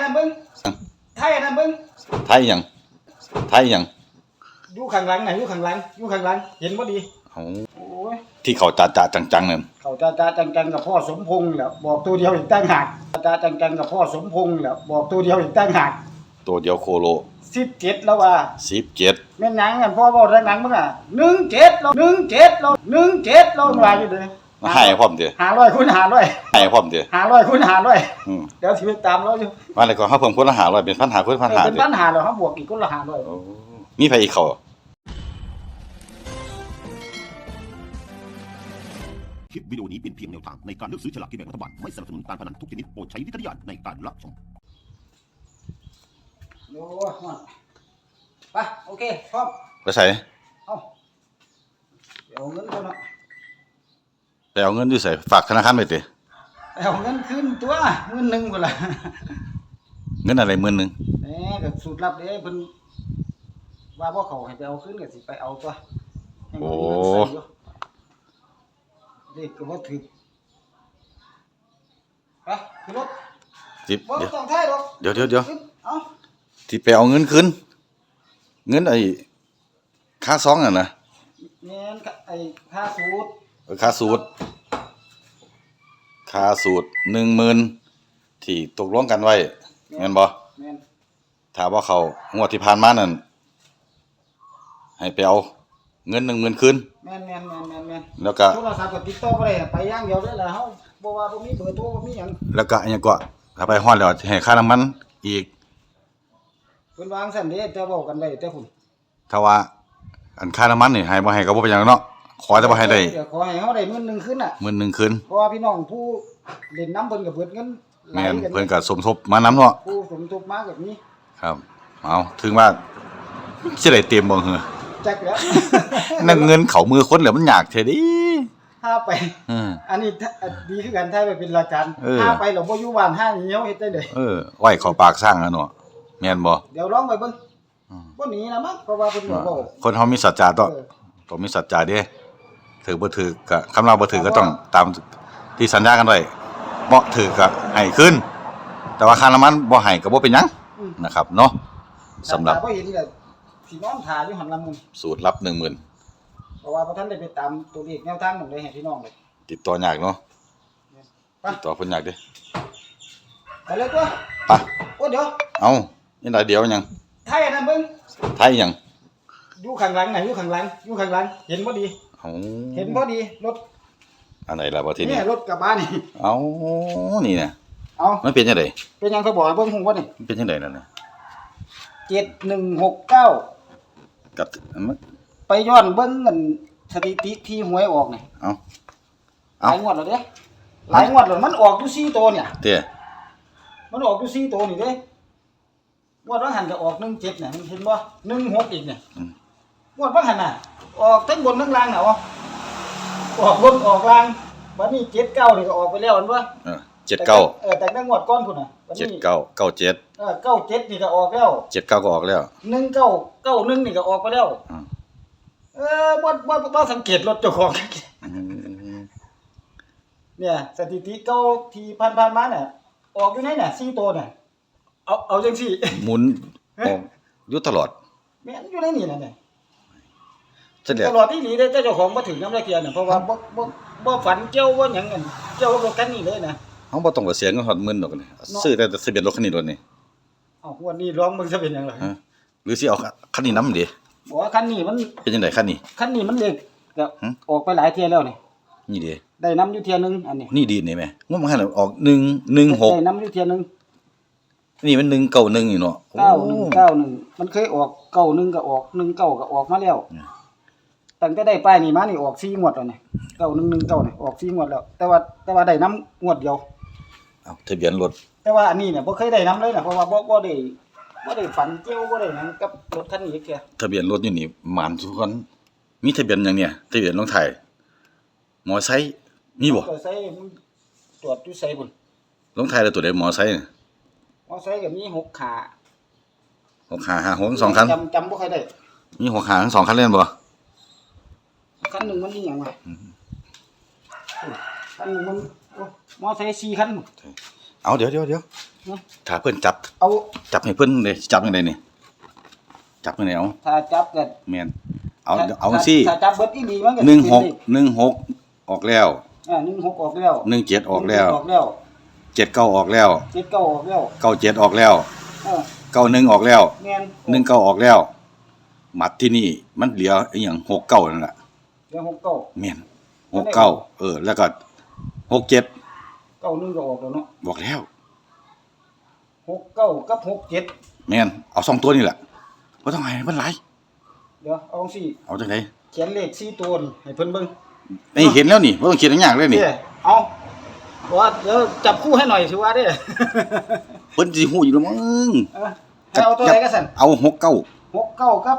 อันนั้นเบิ่งไทยอันนั้นเบิ่งไทยหยังไทยหยังอยู่ข้างหลังน่ะอยู่ข้างหลังอยู่ข้างหลัง เห็นบ่ดีเอาโอ้ยที่เขาจ่าจ่าจังๆนั่นเขาจ้าจ้าจังๆกับพ่อสมพงษ์แหล้วบอกตัวเดียวอีกตั้งหากจ้าจ้าจังๆกับพ่อสมพงษ์แหล้วบอกตัวเดียวอีกตั้งหากตัวเดียวโคโล17แล้วว่า17แม่นหยังกันพ่อบอกดังๆมึงอะ17แล้ว17แล้ว17แล้วว่าอยู่เด้อ มาให้พร้อมเด้อ500คูณ500ให้พร้อมเด้อ500คูณ500อืมเดี๋ยวสิไปตามเราอยู่ว่าแล้วก็เฮาเพิ่มคนละ500เป็นพันหาคนพันหาเป็นเด้อปัญหาแล้วเขาบวกอีกคนละ500โอ้มีไผอีกเขาคลิปวิดีโอนี้เป็นเพียงแนวทางในการเลือกซื้อฉลากกินแบ่งรัฐบาลไม่สนับสนุนการพนันทุกชนิดโปรดใช้วิจารณญาณในการรับชมโอ้ยฮอดไปโอเคพร้อมไปใส่เอาเดี๋ยวเอาเงินก่อนเนาะ ไปเอาเงินอยู่ใส่ฝากธนาคารไว้ติเอาเงินคืนตัวหมื่นหนึ่งหมดละเงินอะไรหมื่นหนึงแหน่ก็สูตรลับเด้เพิ่นว่าบ่เขาให้ไปเอาคืนก็สิไปเอาตัวยังบ่มีเงินใส่อยู่เด็กก็บ่ถึกไปขึ้นรถสิบบ่เดี๋ยวต้องท้ายหรอกเดี๋ยวเดี๋ยวเดี๋ยวขึ้นเอาที่ไปเอาเงินคืนเงินไอ้ค่าซองน่ะนะแม่นก็ไอ้ค่าสูตรเออ ค่าสูตรค่าสูตร10,000ที่ตกลงกันไว้แม่นบ่แม่นถ้าว่าเขางวดที่ผ่านมานั่นให้ไปเอาเงิน10,000คืนแม่นแม่นแม่นแม่นแม่นแล้วก็ โทรศัพท์ก็ติดต่อบ่ได้ไปอย่างเดียวเลยล่ะเฮาบ่ว่าบ่มีเบอร์โทรบ่มีหยังแล้วก็อันยังก็ถ้าไปฮอดแล้วให้ค่าน้ำมันอีก เพิ่นวางซั่นเด้แต่เว้ากันไว้แต่พุ่นถ้าว่า อันค่าน้ำมันนี่ให้บ่ให้ก็บ่เป็นหยังเนาะ ขอแต่บ่ให้ได้เดี๋ยวขอให้เฮาได้หมื่นหนึงคืนน่ะหมื่นหนึงคืนเพราะว่าพี่น้องผู้เล่นน้ำเพิ่นก็เบิดเงินหลาแม่ยนกันเพิ่นก็สมทบมานํเนาะผู้สมทบมาแบบนี้ครับ เอาถึงว่าสิได้เต็มบ่เหรอจักแล้ว นั่นเงินเขามือคนแล้วมันยากแท้ดิถ้าไป เออ อันนี้ถ้าอันดีคือกันถ้าไปเป็นราชการเออ ถ้าไปแล้วบ่อยู่บ้านห้านี่เฮาเฮ็ดได้เลยเออไว้เข้าปากสร้างแล้วเนาะแม่นบ่ เดี๋ยวลองไปเบิ่งอืม บ่หนีนะมั้งเพราะว่าเพิ่นบอกคนเฮามีสัจจะต้องเออต้องมีสัจจะเด้ ถือบ่ถือก็คำเราบ่ถือก็ต้องตามที่สัญญากันไว้บ่ถือก็ให้คืนแต่ว่าค่าน้ำมันบ่ให้ก็บ่เป็นหยังอืม นะครับเนาะสำหรับถ้าบ่เห็นก็สินอนท่าอยู่หั่นละมึงสูตรลับ10,000เพราะว่าบ่ทันได้ไปตามตัวเลขแนวทางหม่องใดให้พี่น้องเลยติดต่อยากเนาะไปติดต่อเพิ่นยากเด้ไปเลยตัวไปโอ้เดี๋ยวเอ้านี่ล่ะเดียวหยังไทยอันนั้นเบิ่งไทยหยังอยู่ข้างหลังน่ะอยู่ข้างหลังอยู่ข้างหลังเห็นบ่ดี เอ้าเห็นบ่ดีรถอันไหนล่ะบ่ทีนี้เนี่ยรถกระบะนี่ เอ้านี่น่ะเอามันเป็นจังได๋เป็นหยังเขาบอกให้เบิ่งฮู้บ่นี่มันเป็นจังได๋นั่นน่ะ7169กับมันไปย้อนเบิ่งเงินสถิติที่หวยออกนี่เอ้าหเอ้าลายงวดแล้วเด้หลายงวดแล้วมันออกอยู่4ตัวเนี่ยเด้มันออกอยู่4ตัวนี่เด้งวดว่าหันก็ออก17เนี่ยมันเห็นบ่16อีกเนี่ยอืมงวดว่าหันน่ะ ออกทั้งบนทั้งล่างน่ะอ๋อออกบนออกล่างวันนี้79นี่ก็ออกไปแล้วอันบ่เออ79เออแต่ตั้งงวดก้อนพุ่นน่ะวันนี้79 97เออ97นี่ก็ออกแล้ว79ก็ออกแล้ว1991นี่ก็ออกไปแล้วอืมเออบ่บ่บ่สังเกตรถเจ้าของอืมเนี่ยสถิติเก่าที่ผ่านๆมาเนี่ยออกอยู่ในเนี่ย4ตัวเนี่ยเอาเอาจังซี่หมุนออกอยู่ตลอดแม่นอยู่ในนี่น่ะเนี่ย เฉลี่ยตลอดที่หลีได้แต่เจ้าของบ่ถึงน้ำตะเคียนน่ะเพราะว่าบ่บ่บ่ฝันเกี่ยวบ่หยังกันเกี่ยวกับรถคันนี้เลยนะเฮาบ่ต้องไปเสียเงินฮอดหมื่นดอกนี่ซื้อแต่ทะเบียนรถคันนี้รถนี่เอ้าวันนี้ร้องมึงจะเป็นหยังล่ะฮะหรือสิเอาคันนี้นำดิบอกว่าคันนี้มันเป็นจังไดคันนี้คันนี้มันเล็กก็หึออกไปหลายเที่ยแล้วนี่นี่ดิได้นํอยู่เที่ยหนึงอันนี้นี่ดีนี่แม่งวดมันให้ออก1ได้16นํอยู่เที่ยหนึงนี่มัน191อยู่เนาะโอ้เก้าหนึ่งเก้าหนึ่งมันเคยออกเก้าหนึ่งก็ออกหนึ่งเก้าก็ออกมาแล้วอืม ตั้งแต่ได้ป้ายนี่มานี่ออกสี่งวดแล้วนี่เก้าหนึ่งหนึ่งเก้านี่ออกสี่งวดแล้ว แต่ว่าแต่ว่าได้น้ำงวดเดียว เอาทะเบียนรถแต่ว่าอันนี้เนี่ยบ่เคยได้น้ำเลยนะเพราะว่าบ่บ่ได้บ่ได้ฝันเกี่ยวบ่ได้หยังกับรถคันนี้แค่ทะเบียนรถอยู่นี่หมานทุกคนมีทะเบียนหยังเนี่ยทะเบียนรถไทยมอไซค์มีบ่ก็ใส่มันตรวจอยู่ใส่พุ่นรถไทยแล้วตัวใดมอไซค์มอไซค์ก็มีหกขาหกขาห้าหกสองคันจำจำบ่ค่อยได้มีหกขาทั้งสองคันเล่นบ่ คันหนึงมันนี่หยังวะคันหนึงมันโอ้มอไซค์สี่คัน เอาเดี๋ยวเดี๋ยวเดี๋ยวฮะถ้าเพิ่นจับ เอาจับให้เพิ่นเลยจับยังไงนี่จับยังไงเอาถ้าจับกันแม่นเอาเอาสิถ้าจับเบิดอีหลีมันก็หนึ่งหกหนึ่งหกออกแล้วอ่าหนึ่งหกออกแล้วหนึ่งเจ็ดออกแล้วออกแล้วเจ็ดเก้าออกแล้วเจ็ดเก้าออกแล้วเก้าเจ็ดออกแล้วเออเก้าหนึ่งออกแล้วแม่นหนึ่งเก้าออกแล้วหมัดที่นี่มันเหลืออหย่างหกเก้านั่นแหละ เรื่องหกเก้าแม่นหกเก้าเออ แล้วก็หกเจ็ดเก้าหนึ่งก็ออกแล้วเนาะบอกแล้วหกเก้ากับหกเจ็ดแม่นเอาสองตัวนี่แหละบ่ต้องให้มันหลายเดี๋ยวเอาสี่เอาจังไดเขียนเลขสี่ตัวนี่ให้เพิ่นเบิ่งนี่เห็นแล้วนี่บ่ต้องเขียนอย่างยากเลยนี่เด้เอาว่าเดี๋ยวจับคู่ให้หน่อยสิว่าเด้เพิ่นสิฮู้อยู่แล้วมึงเออให้เอาตัวไหนกันสั่นเอาหกเก้าหกเก้ากับ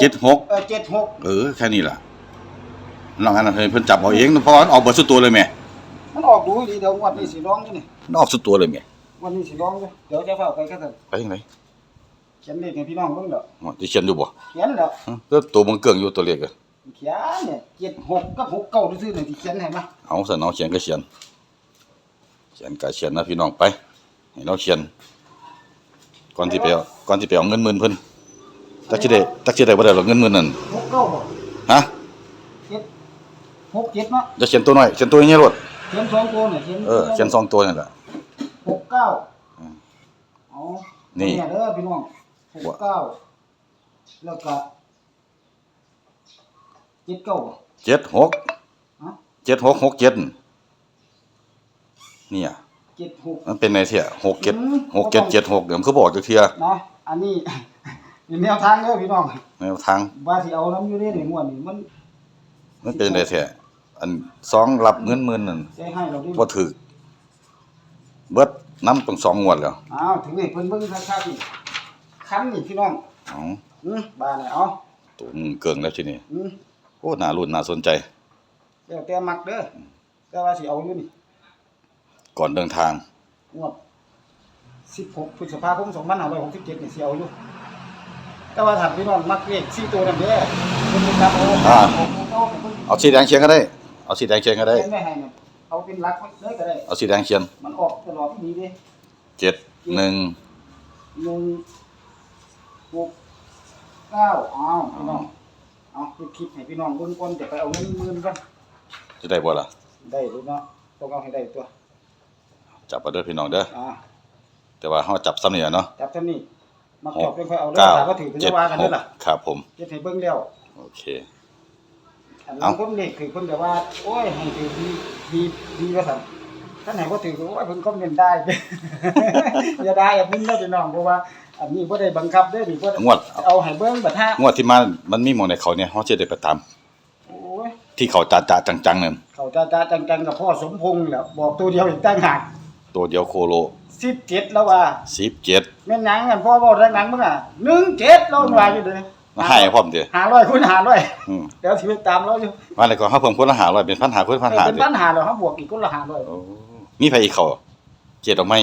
เจ็ดหกเออเจ็ดหกเออแค่นี้ล่ะ นอกนั้นเพิ่นจับเอาเองเพราะว่ามันออกเบิดสุดตัวเลยแม่มันออกดูดีเดี๋ยวงวันนี้สิร้องอยู่นี่มันออกสุดตัวเลยแม่วันนี้สิร้องอยู่เดี๋ยวจะเฝ้าไปกันสั่นไปจังไดเขียนเลขให้พี่น้องเบิ่งเด้ออ๋อสิเขียนอยู่บ่เขียนแล้วฮะก็ตัวมันเกิงอยู่ตัวเลขอะเขียนเนี่ยเจ็ดหกกับหกเก้าซื่อๆนี่ที่เขียนให้มาเอาซั่นเอาเขียนก็เขียน เขียนก็เขียนนะพี่น้องไปให้เราเขียน ก่อนที่ไปเอาก่อนที่ไปเอาเงินหมื่นเพิ่นตักสิได้ตักสิได้บ่ได้หรอกเงินหมื่นนั่นหกเก้าบ่ฮะเจ็ด หกเจ็ดเนาะจะเขียนตัวน้อยเขียนตัวใหญ่ๆโลดเขียนสองตัวเนี่ยเขียนเออเขียนสองตัวนั่นแหละหกเก้าอืมเอานี่เด้อพี่น้องหกเก้าแล้วก็เจ็ดเก้าบ่เจ็ดหกฮะเจ็ดหกหกเจ็ดเนี่ยเจ็ดหกมันเป็นไงเที่ยหกเจ็ดอืมหกเจ็ดเจ็ดหกเดี๋ยวมันคือบอกจักเที่ยนะอันนี้เป็นแนวทางเด้อพี่น้องแนวทางว่าสิเอาน้ำอยู่ได้ในงวดนี้มัน มันเป็นไงเที่ยอันสองรับเงินหมื่นนั่นใช้ให้เราดิบ่ถือเบิดน้ำต้องสองงวดแล้วอ้าวถึงนี่เพิ่นเบิ่งคักๆนี่คันนี่พี่น้องเอาอืมบ้านนี่เอาตัวมึงเกิงแล้วทีนี้อืมโอ้น่ารุ่นน่าสนใจ แล้วแต่มักเด้อแต่ว่าสิเอาอยู่นี่ก่อนเดินทาง งวด16พฤษภาคม2567นี่สิเอาอยู่แต่ว่าถ้าพี่น้องมักเลข4ตัวนั่นเด้อเพิ่นสิจับเอาอ่า เอาเอาเพิ่นเอาสีแดงเชียงก็ได้ เอาสีแดงเชียงก็ได้ เขียนไว้ให้เนี่ยเอาเป็นหลักไว้เลยก็ได้ เอาสีแดงเชียงมันออกตลอดที่นี้เด้เจ็ดหนึ่งหนึ่งหกเก้าอ้าวพี่น้องเอาไปคลิปให้พี่น้องเบิ่งก่อนเดี๋ยวไปเอาเงินหมื่นก่อนจะได้บ่ล่ะ ได้เลยเนาะต้องเอาให้ได้ตัวจับมาเด้อพี่น้องเด้อ อ่าแต่ว่าเฮาจับซ้ำนี่ล่ะเนาะจับเท่านี้มาหจกบเป็นค่อยเอาเด้อเก้าถ้าว่าถือเป็นเจ็ดว่ากันหเด้กอล่ะครับผมเฮ็ดให้เบิ่งแล้ว โอเคอัน เอ้านั้นคนเล็กคือคนแบบว่า โอ้ยให้ถือดีดีดีว่าซั่นท่านไหนบ่ถือก็โอ้ยเพิ่นคอมเมนต์ได้ อย่าได้อย่ามึนเด้อพี่น้องเพราะว่า อันนี้บ่ได้บังคับเด้อนี่บ่ได้งวด เอาให้เบิ่งบัดฮะงวดที่มามันมีหมองในเขาเนี่ยเฮาจะได้ไปตามโอ้ยที่เขาจ่าๆจังๆนั่นเขาจ้าจ้าจังๆกับพ่อสมพงษ์แหล้วบอกตัวเดียวอีกตั้งหากตัวเดียวโคโลสิบเจ็ดแล้วว่า17 แม่นหยังกันพ่อบอกดังหนังมึงอะหนึ่งเจ็ดเราว่าอยู่เลยมา ให้พร้อมเด้อหาร้อยคุณหาร้อยอืมเดี๋ยวสิไปตามเราอยู่ว่าแล้วก็เฮาเพิ่มคนละ500เป็นพันหาคนพันหาเป็นเด้อปัญหาเราเขาบวกอีกคนละหาร้อยโอ้มีไผอีกเขาเจ็ดดอกไม้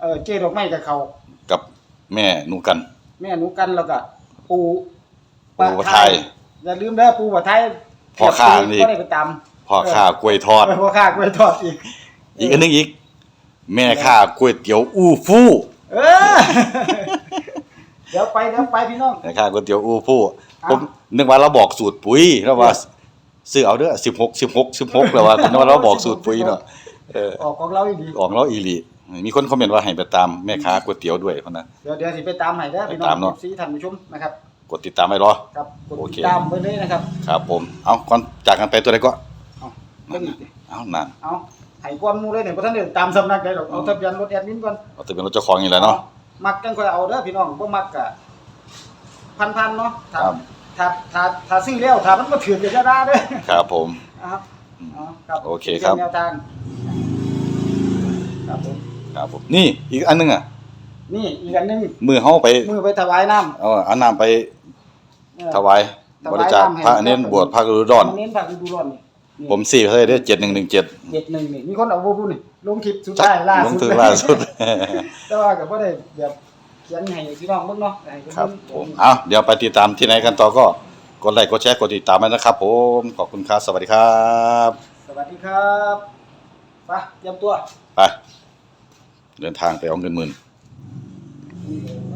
เออเจ๊ดอกไม้กับเขากับแม่หนูกัน แม่หนูกันแล้วก็ปูปูปะไทยอย่าลืมเด้อปูปะไทยพ่อค้านี่ ก็ได้ไปตามพ่อค้ากล้วยทอดเออพ่อค้ากล้วยทอดอีก อีกอันหนึงอีก แม่ค้าก๋วยเตี๋ยวอู้ฟู่ เออ เดี๋ยวไปเดี๋ยวไปพี่น้องแม่ค้าก๋วยเตี๋ยวอู้ฟู่อ้าวผมนึกว่าเราบอกสูตรปุ๋ยแล้วว่าซื้อเอาเด้อ16 16 16แล้วว่านึกว่าเราบอกสูตรปุ๋ยเนาะเออออกของเราอีกดีออกแล้วอีหลีมีคนคอมเมนต์ว่าให้ไปตามแม่ค้าก๋วยเตี๋ยวด้วยพุ่นนะเดี๋ยวเดี๋ยวสิไปตามให้เด้อพี่น้ไปตามองเนาะซีท่านผู้ชมนะครับกดติดตามไว้รอครับกดโอเคติดตามไปเลยนะครับครับผมเอาก่อนจากกันไปตัวใดก็เอาเบิ่งอีกดิเอานั่นเอาให้ก้อนหมูเลยเนี่ยบ่ทันได้ตามสำนักได้ดอกเอาทะเบียนรถแอดมินก่อนเอาตัวเป็นรถเจ้าของนี่แหละเนาะอ มักจังค่อยเอาเด้อพี่น้องบ่มักกะพันๆเนาะถ้าครับ ถ้าถ้าถ้าซื้อแล้วถ้ามันบ่ถือก็จะด่าเด้อ ครับผม ครับเอาครับโอเคครับ ป็นแนวทางครับผมครับผม นี่อีกอันหนึงอะ นี่อีกอันหนึงมือเฮาไป มือไปถวายน้ำเอาเอาน้ำไปเออถวายถวายบริจาคน้ำให้ พระเน้นบวชพระกรุดอน เน้นผักฤดูร้อนนี่นี่ผมสี่เขาได้เจ็ดหนึ่งหนึ่งเจ็ดเด็ดหนึ่งนี่มีคนเอาบ่พูดนี่ ลงคลิปสุดท้ายล่าลงสุดถึงเลยล่าสุด แต่ว่าก็บ่ได้แบบเขียนให้พี่น้องเบิ่งเนาะให้เพิ่นครับเงผมเอาเดี๋ยวไปติดตามที่ไหนกันต่อก็กดไลค์กดแชร์กดติดตามไว้นะครับ ผมขอบคุณครับสวัสดีครับสวัสดีครับไปเตรียมตัว ไปเดินทางไปเอาเงินหมื่นนี่เลย